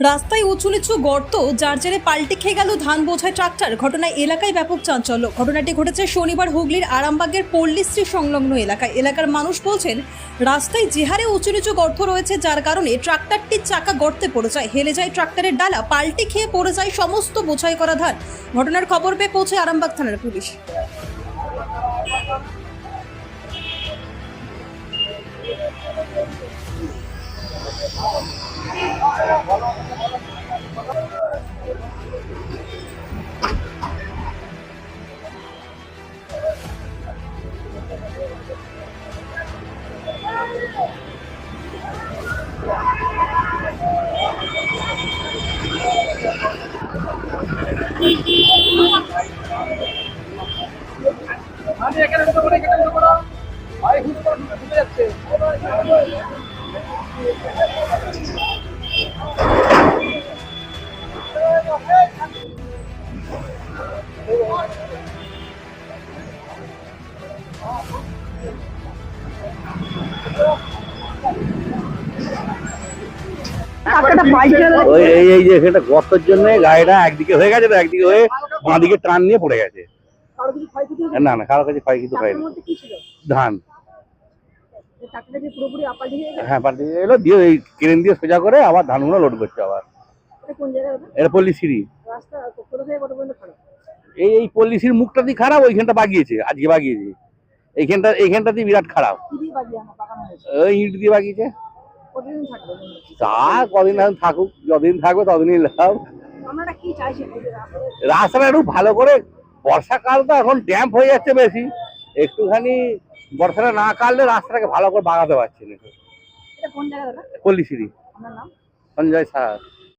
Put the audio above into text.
রাস্তায় উঁচু নিচু গর্ত, যার জেরে পাল্টে খেয়ে গেল ধান বোঝায় ট্রাক্টর। ঘটনায় এলাকায় ব্যাপক চাঞ্চল্য। ঘটনাটি ঘটেছে শনিবার হুগলির আরামবাগের পল্লীশ্রী সংলগ্ন এলাকায়। এলাকার মানুষ বলছেন, রাস্তায় যে হারে উঁচু নিচু গর্ত রয়েছে, যার কারণে ট্রাক্টরটির চাকা গর্তে পড়ে যায়। হেলে যায় ট্রাক্টরের ডালা, পাল্টে খেয়ে পড়ে যায় সমস্ত বোঝাই করা ধান। ঘটনার খবর পেয়ে পৌঁছে আরামবাগ থানার পুলিশ। এই যে এখানটা গর্তের জন্য গাড়িটা একদিকে হয়ে গেছে তো একদিকে হয়ে বাঁদিকে টান নিয়ে পড়ে গেছে। ক্ষয়ক্ষতি? না না কারও কাছে পাই কিছু ট্রাকের পাইনি মধ্যে কি ছিল? ধান? হ্যাঁ পাল্টে এলো দিয়ে এই ক্রেন দিয়ে সোজা করে আবার ধানগুলো লোড করছে আবার। এটা পল্লীশ্রী? এই এই পল্লীশ্রীর মুখটা দিয়ে খারাপ ওইখানটা বাগিয়েছে আজকে বাগিয়েছে। এইখানটা এইখানটা দিয়ে বিরাট খারাপ? ওই ইট দিয়ে বাগিয়েছে। তা কদিন থাকুক যতদিন থাকবে ততদিনই লাভ। রাস্তাটা একটু ভালো করে বর্ষাকাল তো এখন ড্যাম্প হয়ে যাচ্ছে বেশি। একটুখানি বর্ষাটা না কাটলে রাস্তাটাকে ভালো করে বাগাতে পারছি না। পল্লীশ্রী সঞ্জয় স্যার